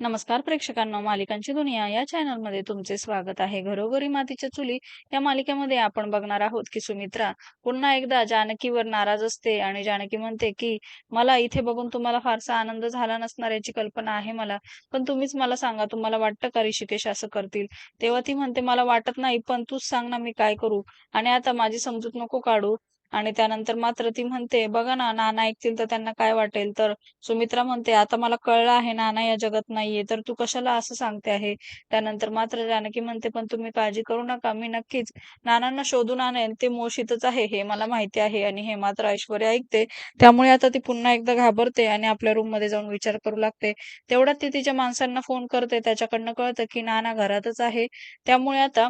नमस्कार प्रेक्षकांना मालिकांची दुनिया या चॅनलमध्ये तुमचे स्वागत आहे. घरोघरी मातीच्या चुली या मालिकेमध्ये आपण बघणार आहोत की सुमित्रा पुन्हा एकदा जानकीवर नाराज असते आणि जानकी म्हणते की मला इथे बघून तुम्हाला फारसा आनंद झाला नसणार याची कल्पना आहे मला पण तुम्हीच मला सांगा तुम्हाला वाटतं का ऋषिकेश असं करतील? तेव्हा ती म्हणते मला वाटत नाही पण तूच सांग ना मी काय करू? आणि आता माझी समजूत नको काढू. आणि त्यानंतर मात्र ती म्हणते बघा ना नाना ऐकतील तर त्यांना काय वाटेल? तर सुमित्रा म्हणते आता मला कळलं आहे नाना या जगात नाहीये तर तू कशाला असं सांगते आहे? त्यानंतर मात्र जानकी म्हणते पण तुम्ही काळजी करू नका मी नक्कीच नानांना शोधून आणेन ते मोशीतच आहे हे मला माहिती आहे आणि हे मात्र ऐश्वर्या ऐकते. त्यामुळे आता ती पुन्हा एकदा घाबरते आणि आपल्या रूममध्ये जाऊन विचार करू लागते. तेवढ्यात ती तिच्या माणसांना फोन करते त्याच्याकडनं कळतं की नाना घरातच आहे. त्यामुळे आता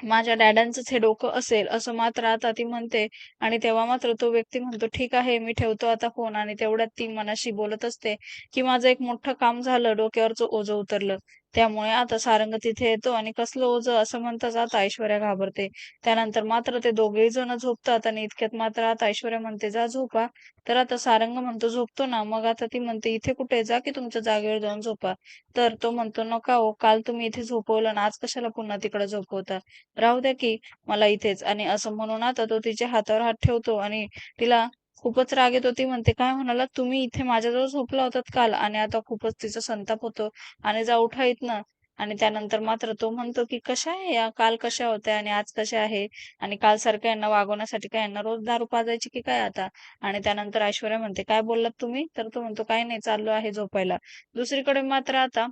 माझ्या डॅडांचंच हे डोकं असेल असं मात्र आता ती म्हणते आणि तेव्हा मात्र तो व्यक्ती म्हणतो ठीक आहे मी ठेवतो आता फोन. आणि तेवढ्यात ती मनाशी बोलत असते की माझं एक मोठं काम झालं डोक्यावरचं ओझं उतरलं. त्यामुळे आता सारंग तिथे येतो आणि कसलं ओझ असं म्हणताच आता ऐश्वर्या घाबरते. त्यानंतर मात्र ते दोघेही जण झोपतात आणि इतक्यात मात्र आता ऐश्वर्या म्हणते जा झोपा. तर आता सारंग म्हणतो झोपतो ना. मग आता ती म्हणते इथे कुठे? जा की तुमच्या जागेवर जाऊन झोपा. तर तो म्हणतो नका हो काल तुम्ही इथे झोपवलं ना आज कशाला पुन्हा तिकडे झोपवता? राहू द्या की मला इथेच. आणि असं म्हणून आता तो तिच्या हातावर हात ठेवतो आणि तिला खूपच राग येतो ती म्हणते काय म्हणाला? तुम्ही इथे माझ्याजवळ झोपला होतात काल आणि आता खूपच तिचा संताप होतो आणि जा उठा इथनं. आणि त्यानंतर मात्र तो म्हणतो की कशा आहे या? काल कशा होत्या आणि आज कशा आहे? आणि काल सारखं यांना वागवण्यासाठी काय यांना रोज दारू पाजायची की काय आता? आणि त्यानंतर ऐश्वर्या म्हणते काय बोललात तुम्ही? तर तो म्हणतो काय नाही चाललो आहे झोपायला. दुसरीकडे मात्र आता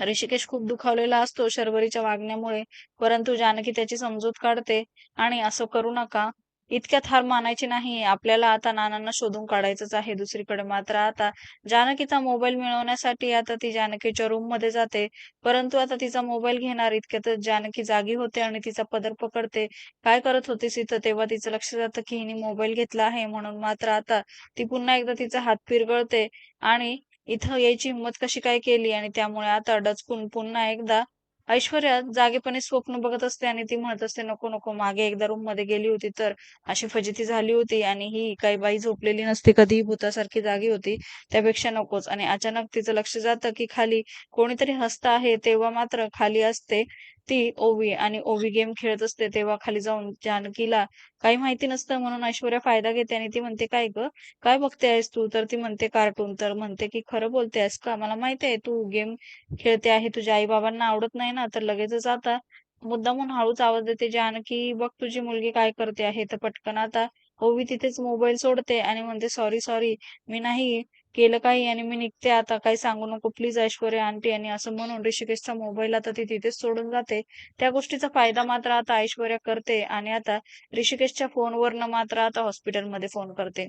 ऋषिकेश खूप दुखावलेला असतो शर्वरीच्या वागण्यामुळे. परंतु जानकी त्याची समजूत काढते आणि असं करू नका. इतक्यात हार मानायची नाही. आपल्याला आता नानांना शोधून काढायचंच आहे दुसरीकडे. मात्र आता जानकीचा मोबाईल मिळवण्यासाठी आता ती जानकीच्या रूममध्ये जाते. परंतु आता तिचा मोबाईल घेणार. इतक्यातच जानकी जागी होते आणि तिचा पदर पकडते. काय करत होतीस इथं? तेव्हा तिचं लक्ष जातं की हिने मोबाईल घेतला आहे. म्हणून मात्र आता ती पुन्हा एकदा तिचा हात पिरगळते आणि इथं यायची हिंमत कशी काय केली? आणि त्यामुळे आता डचकून पुन्हा एकदा ऐश्वर्या जागेपणी स्वप्न बघत असते आणि ती म्हणत असते नको नको मागे एकदा रूममध्ये गेली होती तर अशी फजिती झाली होती आणि ही काही बाई झोपलेली नसती कधी भूतासारखी जागी होती त्यापेक्षा नकोच. आणि अचानक तिचं लक्ष जातं की खाली कोणीतरी हसत आहे तेव्हा मात्र खाली असते ती ओवी आणि ओवी गेम खेळत असते तेव्हा खाली जाऊन जानकीला काही माहिती नसतं म्हणून ऐश्वर्या फायदा घेते आणि ती म्हणते काय ग? काय बघते आहेस तू? तर ती म्हणते कार्टून. तर म्हणते की खरं बोलते आहेस का? मला माहिती आहे तू गेम खेळते आहे तुझ्या आई बाबांना आवडत नाही ना? तर लगेचच आता मुद्दामून हळूच आवाज देते जानकी बघ तुझी मुलगी काय करते आहे तर पटकन आता ओवी तिथेच मोबाईल सोडते. आणि म्हणते सॉरी सॉरी मी नाही केलं काही आणि मी निघते. आता काही सांगू नको. प्लीज ऐश्वर्या आंटी आणि असं म्हणून ऋषिकेशचा मोबाईल आता ती तिथेच सोडून जाते. त्या गोष्टीचा फायदा मात्र आता ऐश्वर्या करते आणि आता ऋषिकेशच्या फोनवरनं मात्र आता हॉस्पिटलमध्ये फोन करते.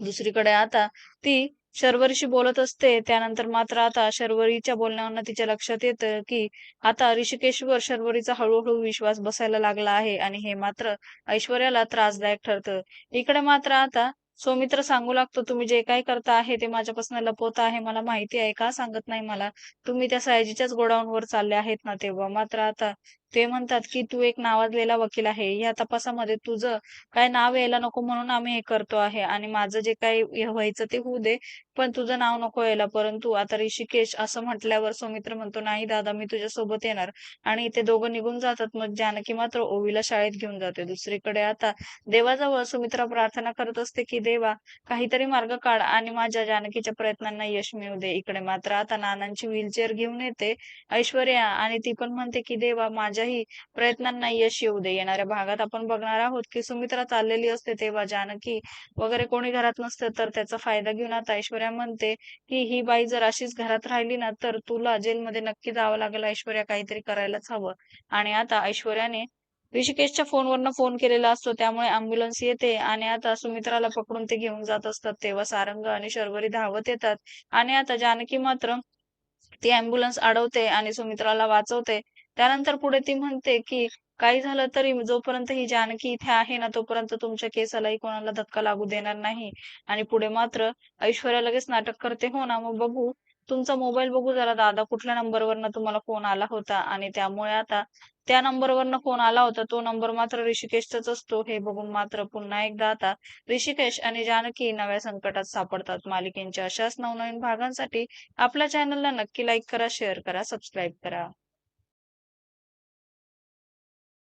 दुसरीकडे आता ती शर्वरीशी बोलत असते. त्यानंतर मात्र आता शर्वरीच्या बोलण्यावरनं तिच्या लक्षात येतं की आता ऋषिकेशवर शर्वरीचा हळूहळू विश्वास बसायला लागला आहे आणि हे मात्र ऐश्वर्याला त्रासदायक ठरतं. इकडे मात्र आता सौमित्र सांगू लागतो तुम्ही जे काही करता आहे ते माझ्यापासून लपवत आहे मला माहिती आहे का? सांगत नाही मला. तुम्ही त्या सयाजीच्याच गोडाऊनवर चालले आहेत ना तेव्हा. मात्र आता ते म्हणतात की तू एक नावाजलेला वकील आहे. या तपासामध्ये तुझं काय नाव यायला नको म्हणून आम्ही हे करतो आहे आणि माझं जे काही व्हायचं ते होऊ दे पण तुझं नाव नको यायला. परंतु आता ऋषिकेश असं म्हटल्यावर सौमित्र म्हणतो नाही दादा मी तुझ्या सोबत येणार. आणि ते दोघं निघून जातात. मग जानकी मात्र ओवीला शाळेत घेऊन जाते. दुसरीकडे आता देवाजवळ सुमित्रा प्रार्थना करत असते की देवा काहीतरी मार्ग काढ आणि माझ्या जानकीच्या प्रयत्नांना यश मिळू दे. इकडे मात्र आता नानांची व्हीलचेअर घेऊन येते ऐश्वर्या. आणि ती पण म्हणते की देवा माझ्याही प्रयत्नांना यश येऊ दे. येणाऱ्या भागात आपण बघणार आहोत की सुमित्रा चाललेली असते तेव्हा जानकी वगैरे कोणी घरात नसते तर त्याचा फायदा घेऊन आता ऐश्वर्या म्हणते की ही बाई जर अशीच घरात राहिली ना तर तुला जेलमध्ये नक्की जावं लागेल. ऐश्वर्या काहीतरी करायलाच हवं. आणि आता ऐश्वर्याने ऋषिकेशच्या फोनवरनं फोन केलेला असतो. त्यामुळे अँब्युलन्स येते आणि आता सुमित्राला पकडून ते घेऊन जात असतात. तेव्हा सारंग आणि शर्वरी धावत येतात. आणि आता जानकी मात्र ती अँब्युलन्स अडवते आणि सुमित्राला वाचवते. त्यानंतर पुढे ती म्हणते की काही झालं तरी जोपर्यंत ही जानकी इथे आहे ना तोपर्यंत तुमच्या केसालाही कोणाला धक्का लागू देणार नाही. आणि पुढे मात्र ऐश्वर्या लगेच नाटक करते हो ना मग बघू. तुमचा मोबाईल बघू जरा. दादा कुठल्या नंबरवरनं तुम्हाला फोन आला होता? आणि त्यामुळे आता त्या नंबरवरनं फोन आला होता. तो नंबर मात्र ऋषिकेशचाच असतो. हे बघून मात्र पुन्हा एकदा आता ऋषिकेश आणि जानकी नव्या संकटात सापडतात. मालिकेंच्या अशाच नवनवीन भागांसाठी आपल्या चॅनलला नक्की लाईक करा शेअर करा सबस्क्राईब करा.